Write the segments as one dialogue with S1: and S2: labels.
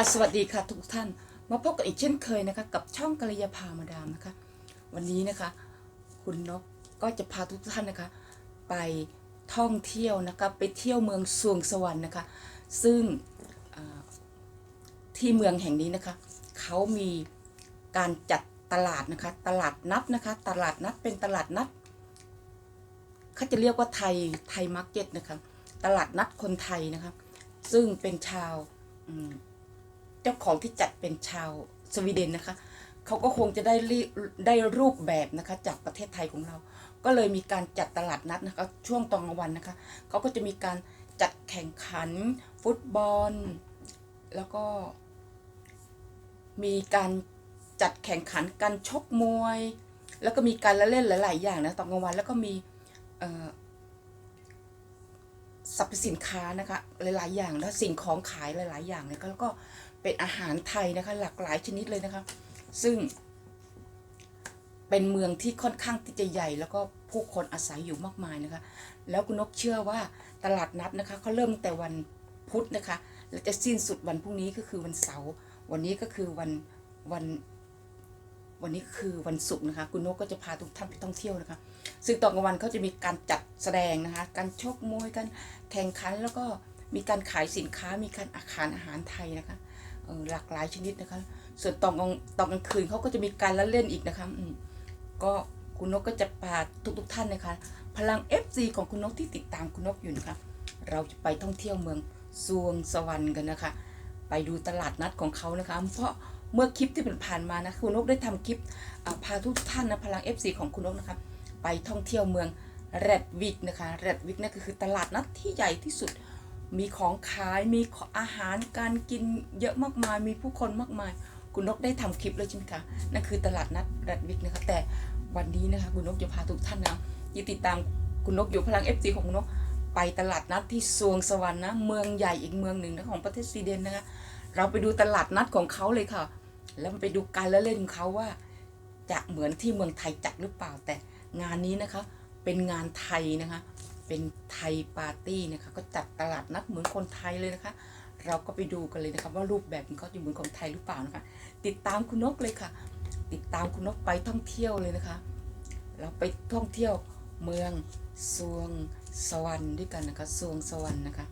S1: ค่ะสวัสดีค่ะทุกท่าน มาพบกันอีกเช่นเคยนะคะ กับช่องกัลยาพามาดามนะคะ วันนี้นะคะ คุณนกก็จะพาทุกท่านนะคะ ไปท่องเที่ยวนะคะ ไปเที่ยวเมืองสวงสวรรค์นะคะ ซึ่งที่เมืองแห่งนี้นะคะเขามีการจัดตลาดนะคะ ตลาดนัดนะคะ ตลาดนัดเป็นตลาดนัดเขาจะเรียกว่าไทยไทยมาร์เก็ตนะคะ ตลาดนัดคนไทยนะคะ ซึ่งเป็นชาวอืม เจ้าของที่จัดเป็นชาวสวีเดนนะคะเขาก็คงจะได้รีได้รูปแบบนะคะจากประเทศไทยของเรา ก็เลยมีการจัดตลาดนัดนะคะช่วงตอนกลางวันนะคะเขาก็จะมีการจัดแข่งขันฟุตบอล แล้วก็มีการจัดแข่งขันการชกมวย แล้วก็มีการละเล่นหลาย ๆ อย่างนะตอนกลางวันแล้วก็มีสรรพสินค้านะคะหลาย ๆ อย่างแล้วสิ่งของขายหลาย ๆ อย่างเลยแล้วก็ เป็นอาหารไทยนะคะ หลากหลายชนิดเลยนะคะ ซึ่ง เป็นเมืองที่ค่อนข้างที่จะใหญ่ แล้วก็ผู้คนอาศัยอยู่มากมายนะคะ แล้วคุณนกเชื่อว่าตลาดนัดนะคะเขาเริ่มแต่วันพุธนะคะ และจะสิ้นสุดวันพรุ่งนี้ก็คือวันเสาร์วันนี้ก็คือวันวันวันนี้คือวันศุกร์นะคะ คุณนกก็จะพาทุกท่านไปท่องเที่ยวนะคะ ซึ่งตอนกลางวันเขาจะมีการจัดแสดงนะคะ การชกมวยการแข่งขันแล้วก็มีการขายสินค้ามีการอาหารอาหารไทยนะคะ หลากหลายชนิดนะคะ ส่วนตอนกลางตอนกลางคืนเขาก็จะมีการละเล่นอีกนะคะก็คุณนกก็จะพาทุกทุกๆท่านนะคะ พลัง FC ของคุณนกที่ติดตามคุณนกอยู่นะคะ เราจะไปท่องเที่ยวเมืองซวงสวรรค์กันนะคะ ไปดูตลาดนัดของเขานะคะ เพราะเมื่อคลิปที่ผ่านมานะคุณนกได้ทำคลิปพาทุกท่านนะพลัง FC ของคุณนกนะคะไปท่องเที่ยวเมืองแรดวิกนะคะแรดวิกนั่นก็คือตลาดนัดที่ใหญ่ที่สุด มีของขายมีอาหารการกินเยอะมากมาย มีผู้คนมากมาย คุณนกได้ทำคลิปเลยใช่ไหมคะนั่นคือตลาดนัดแรดวิกนะคะแต่วันนี้นะคะคุณนกจะพาทุกท่านนะที่ติดตามคุณนกอยู่พลัง FC ของคุณนกไปตลาดนัดที่สวงสวรรค์นะเมืองใหญ่อีกเมืองหนึ่งนะของประเทศสวีเดนนะคะเราไปดูตลาดนัดของเขาเลยค่ะ แล้วไปดูการละเล่นของเขาว่า จะเหมือนที่เมืองไทยจัดหรือเปล่าแต่งานนี้นะคะเป็นงานไทยนะคะ เป็นไทยปาร์ตี้นะคะก็จัดตลาดนัดเหมือนคนไทยเลยนะคะ เราก็ไปดูกันเลยนะคะว่ารูปแบบของเขาจะเหมือนคนไทยหรือเปล่านะคะ ติดตามคุณนกเลยค่ะ ติดตามคุณนกไปท่องเที่ยวเลยนะคะ เราไปท่องเที่ยวเมืองสวงสวรรค์ด้วยกันนะคะสวงสวรรค์นะคะ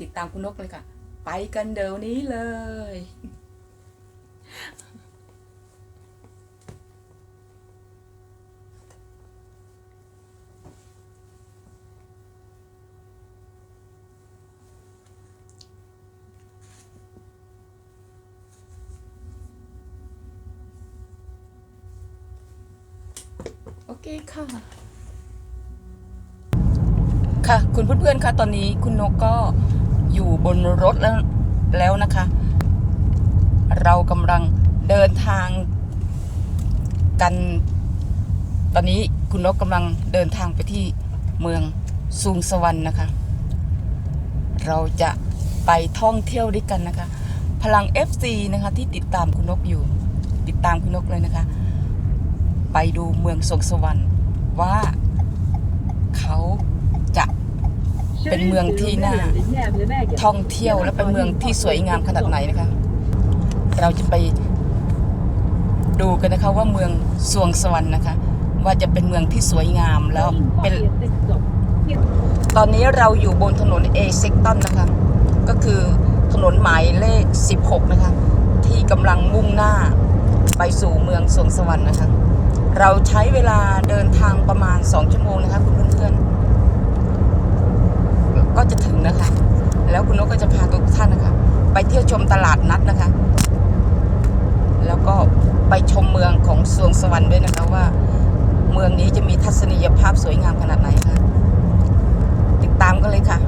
S1: ติดตามคุณนกเลยค่ะ ไปกันเดี๋ยวนี้เลย โอเคค่ะ ค่ะ คุณเพื่อนๆคะตอนนี้คุณนกก็อยู่บนรถแล้วแล้วนะคะ เรากำลังเดินทางกัน ตอนนี้คุณนกกำลังเดินทางไปที่เมืองสุงสวรรค์นะคะ เราจะไปท่องเที่ยวด้วยกันนะคะ พลัง FC นะคะที่ติดตามคุณนกอยู่ ติดตามคุณนกเลยนะคะ ไปดูเมืองสวงสวรรค์ว่าเขาจะเป็นเมืองที่น่าท่องเที่ยวและเป็นเมืองที่สวยงามขนาดไหนนะคะ เราจะไปดูกันนะคะว่าเมืองสวงสวรรค์นะคะ ว่าจะเป็นเมืองที่สวยงามแล้วเป็น ตอนนี้เราอยู่บนถนนเอเซกตันนะคะ ก็คือถนนหมายเลข 16 นะคะ ที่กำลังมุ่งหน้าไปสู่เมืองสวงสวรรค์นะคะ เราใช้เวลาเดินทางประมาณ 2 ชั่วโมงนะคะคุณเพื่อนๆ ก็จะถึงนะคะ แล้วคุณนกก็จะพาทุกท่านนะคะ ไปเที่ยวชมตลาดนัดนะคะ แล้วก็ไปชมเมืองของสวงสวรรค์ด้วยนะคะว่า เมืองนี้จะมีทัศนียภาพสวยงามขนาดไหนคะติดตามกันเลยค่ะ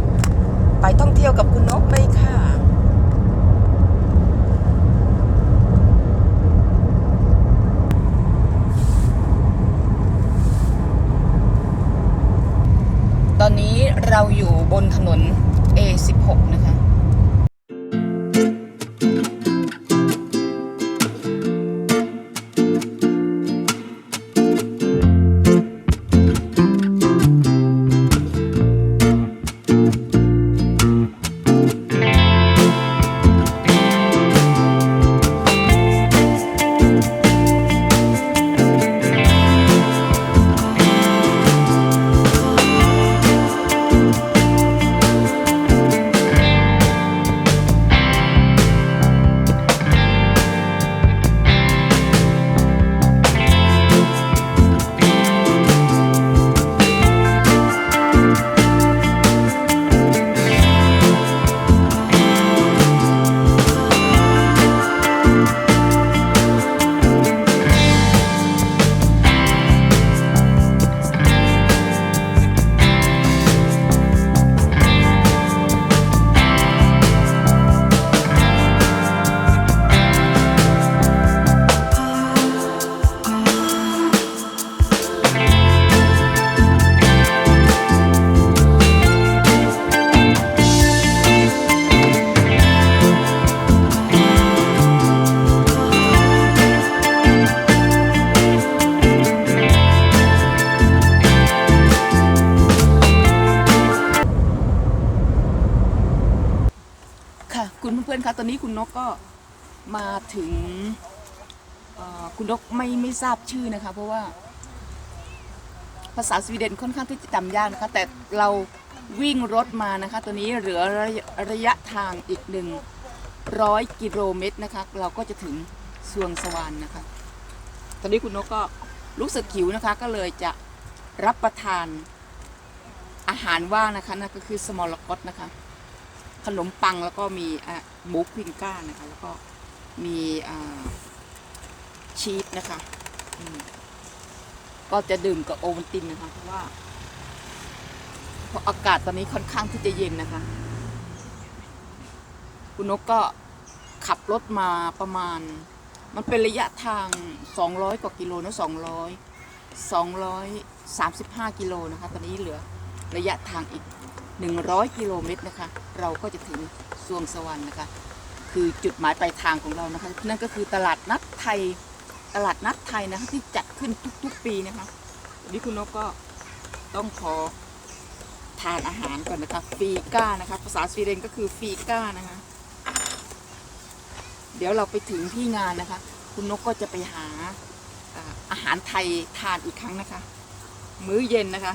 S1: ไปท่องเที่ยวกับคุณนกเลยค่ะ ตอนนี้เราอยู่ บนถนน A16 นะคะ ค่ะ คุณเพื่อนๆคะตอนนี้คุณนกก็มาถึงคุณนกไม่ไม่ทราบชื่อนะคะ เพราะว่า ภาษาสวีเดนค่อนข้างที่จะจำยากนะคะ แต่เราวิ่งรถมานะคะตัวนี้เหลือระยะระยะทางอีกหนึ่งร้อยกิโลเมตรนะคะ เราก็จะถึงสวงสวรรค์นะคะ ตอนนี้คุณนกก็รู้สึกหิวนะคะ ก็เลยจะรับประทานอาหารว่างนะคะนั่นก็คือสมอลกอตนะคะ ขนมปังแล้วก็มีอะหมูควิงก้านะคะ แล้วก็มีชีสนะคะ ก็จะดื่มกับโอวัลตินนะคะ เพราะว่าเพราะอากาศตอนนี้ค่อนข้างที่จะเย็นนะคะ คุณนกก็ขับรถมาประมาณ มันเป็นระยะทาง 200 กว่ากิโลนะ200 235 กิโลนะคะ ตอนนี้เหลือระยะทางอีก 100 กิโลเมตรนะคะ เราก็จะถึงสวงสวรรค์นะคะ คือจุดหมายปลายทางของเรานะคะ นั่นก็คือตลาดนัดไทย ตลาดนัดไทยนะคะที่จัดขึ้นทุกๆปีนะคะวันนี้คุณนกก็ต้องขอทานอาหารก่อนนะคะฟีก้านะคะ ภาษาสวีเดนก็คือฟีก้านะคะ เดี๋ยวเราไปถึงที่งานนะคะ คุณนกก็จะไปหาอ่าอาหารไทยทานอีกครั้งนะคะ มื้อเย็นนะคะ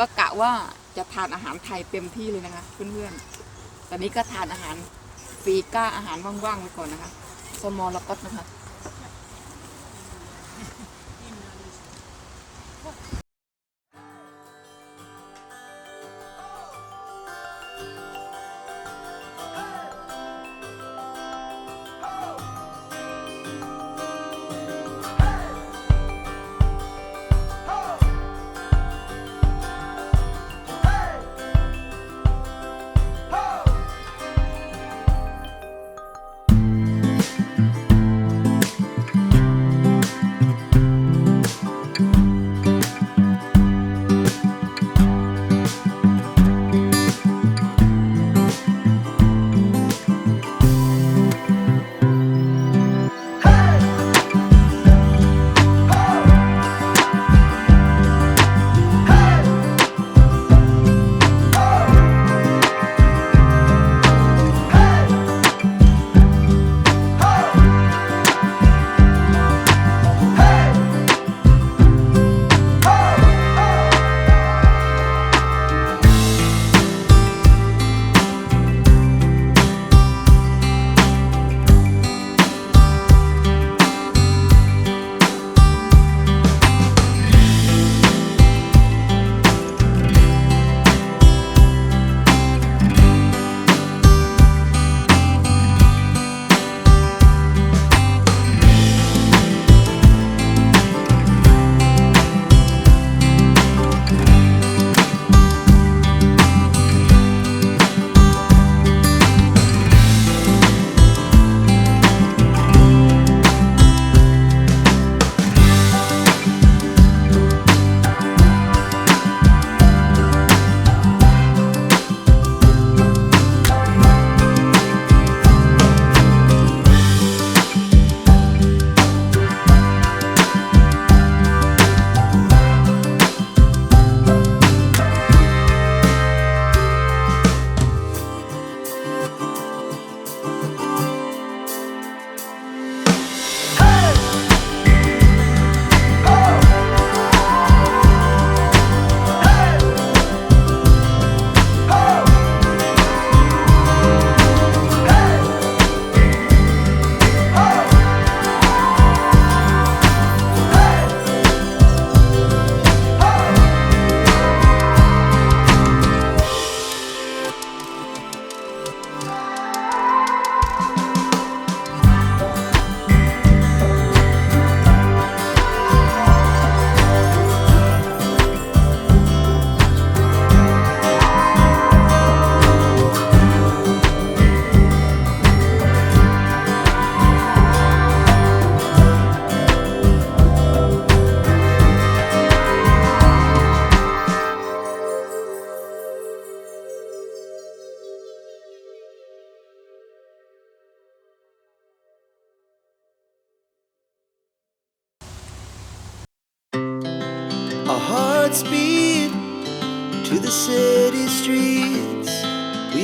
S1: ก็กะว่าจะทานอาหารไทยเต็มที่เลยนะคะ เพื่อนๆ ตอนนี้ก็ทานอาหารฟีก้าอาหารว่างๆไปก่อนนะคะ สมอลก็ตนะคะ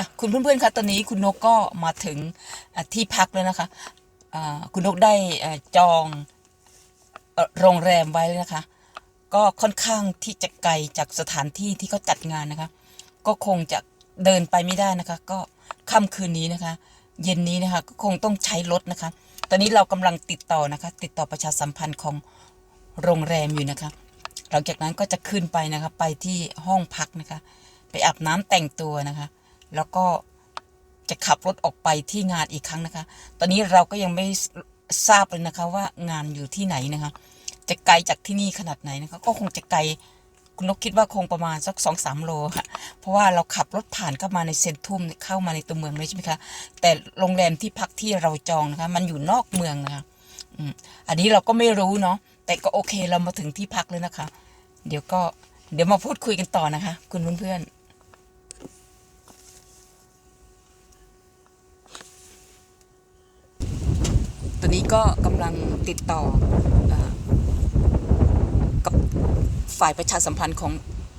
S1: ค่ะคุณเพื่อนๆคะตอนนี้คุณนกก็มาถึงที่พักแล้วนะคะคุณนกได้จองโรงแรมไว้แล้วนะคะ ก็ค่อนข้างที่จะไกลจากสถานที่ที่เขาจัดงานนะคะ ก็คงจะเดินไปไม่ได้นะคะ ก็ค่ำคืนนี้นะคะ เย็นนี้นะคะก็คงต้องใช้รถนะคะ ตอนนี้เรากำลังติดต่อนะคะ ติดต่อประชาสัมพันธ์ของโรงแรมอยู่นะคะ หลังจากนั้นก็จะขึ้นไปนะคะไปที่ห้องพักนะคะ ไปอาบน้ำแต่งตัวนะคะ แล้วก็จะขับรถออกไปที่งานอีกครั้งนะคะ ตอนนี้เราก็ยังไม่ทราบเลยนะคะว่างานอยู่ที่ไหนนะคะ จะไกลจากที่นี่ขนาดไหนนะคะ ก็คงจะไกลคุณนกคิดว่าคงประมาณสักสองสามโลค่ะ เพราะว่าเราขับรถผ่านเข้ามาในเซ็นทรัลเข้ามาในตัวเมืองเลยใช่ไหมคะ แต่โรงแรมที่พักที่เราจองนะคะ มันอยู่นอกเมืองนะคะอันนี้เราก็ไม่รู้เนาะ แต่ก็โอเคเรามาถึงที่พักเลยนะคะ เดี๋ยวก็เดี๋ยวมาพูดคุยกันต่อนะคะ คุณเพื่อนๆ อนนี้ก็กำลังติดต่ออกับฝ่ายประชาสัมพันธ์ของ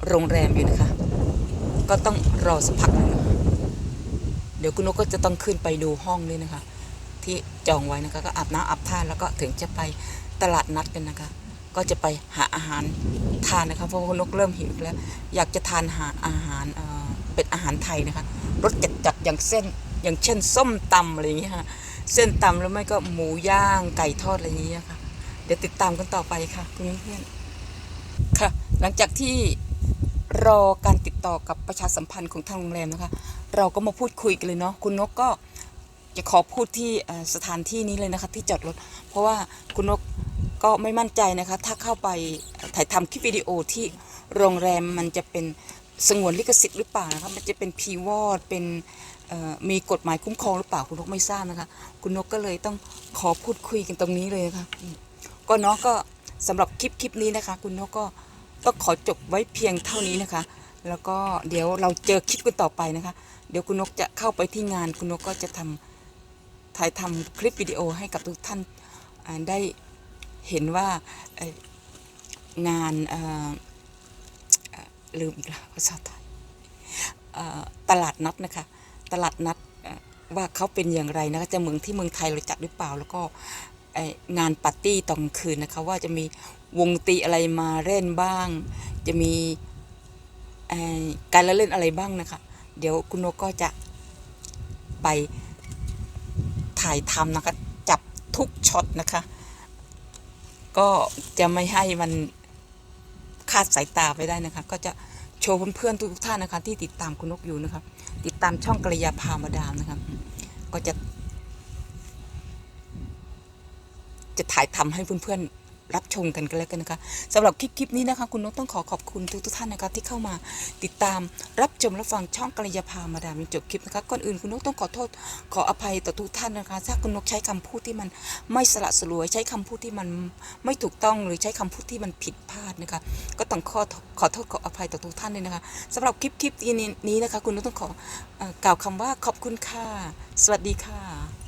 S1: โรงแรมอยู่นะคะ ก็ต้องรอสักพักหนึงเดี๋ยวคุณนกก็จะต้องขึ้นไปดูห้องด้วยนะคะ ที่จองไว้นะคะ ก็อาบน้ำอาบท่าแล้วก็ถึงจะไปตลาดนัดกันนะคะ ก็จะไปหาอาหารทานนะคะเพราะคุณนกเริ่มหิวแล้ว อยากจะทานหาอาหารเเป็นอาหารไทยนะคะรสจัดจัดๆอย่างเส้นอย่างเช่น ส้มตำอะไรอย่างเงี้ยค่ะ เส้นตำแล้วไม่ก็หมูย่างไก่ทอดอะไรอย่างเงี้ยค่ะ เดี๋ยวติดตามกันต่อไปค่ะคุณเพื่อนค่ะ หลังจากที่รอการติดต่อกับประชาสัมพันธ์ของทางโรงแรมนะคะ เราก็มาพูดคุยกันเลยเนาะคุณนกก็จะขอพูดที่สถานที่นี้เลยนะคะ ที่จอดรถ เพราะว่าคุณนกก็ไม่มั่นใจนะคะ ถ้าเข้าไปถ่ายทำคลิปวิดีโอที่โรงแรมมันจะเป็น สงวนลิขสิทธิ์หรือเปล่านะคะมันจะเป็นพีวอดเป็นมีกฎหมายคุ้มครองหรือเปล่าคุณนกไม่ทราบนะคะ คุณนกก็เลยต้องขอพูดคุยกันตรงนี้เลยนะคะก็เนาะก็สำหรับคลิปคลิปนี้นะคะ คุณนกก็ต้องขอจบไว้เพียงเท่านี้นะคะ แล้วก็เดี๋ยวเราเจอคลิปกันต่อไปนะคะ เดี๋ยวคุณนกจะเข้าไปที่งาน คุณนกก็จะทำถ่ายทำคลิปวิดีโอให้กับทุกท่านได้เห็นว่างานอ่อเอ่อ ลืมอีกแล้วภาษาไทยตลาดนัดนะคะ ตลาดนัดว่าเขาเป็นอย่างไรนะคะจะเมือนที่เมืองไทยเราจัดหรือเปล่า แล้วก็งานปาร์ตี้ตอนคืนนะคะว่าจะมีวงตีอะไรมาเล่นบ้าง จะมีการละเล่นอะไรบ้างนะคะ เดี๋ยวคุณโนกก็จะไปถ่ายทำนะคะ จับทุกช็อตนะคะ ก็จะไม่ให้มัน คาดสายตาไปได้นะคะ ก็จะโชว์เพื่อนๆทุกท่านนะคะ ที่ติดตามคุณนกอยู่นะครับ ติดตามช่องกระยาพามาดามนะครับ ก็จะ จะถ่ายทำให้เพื่อนๆ รับชมกันกันแล้วกันนะคะสำหรับคลิปคลิปนี้นะคะ คุณนกต้องขอขอบคุณทุกๆท่านนะคะที่เข้ามาติดตามรับชมและฟังช่องกระยาพามาดามจนจบคลิปนะคะก่อนอื่นคุณนกต้องขอโทษขออภัยต่อทุกท่านนะคะ ถ้าคุณนกใช้คำพูดที่มันไม่สละสลวย ใช้คำพูดที่มันไม่ถูกต้องหรือใช้คำพูดที่มันผิดพลาดนะคะ ก็ต้องขอขอโทษขออภัยต่อทุกท่านเลยนะคะสำหรับคลิปคลิปนี้นะคะ คุณนกต้องขอเอ่อกล่าวคำว่าขอบคุณค่ะสวัสดีค่ะ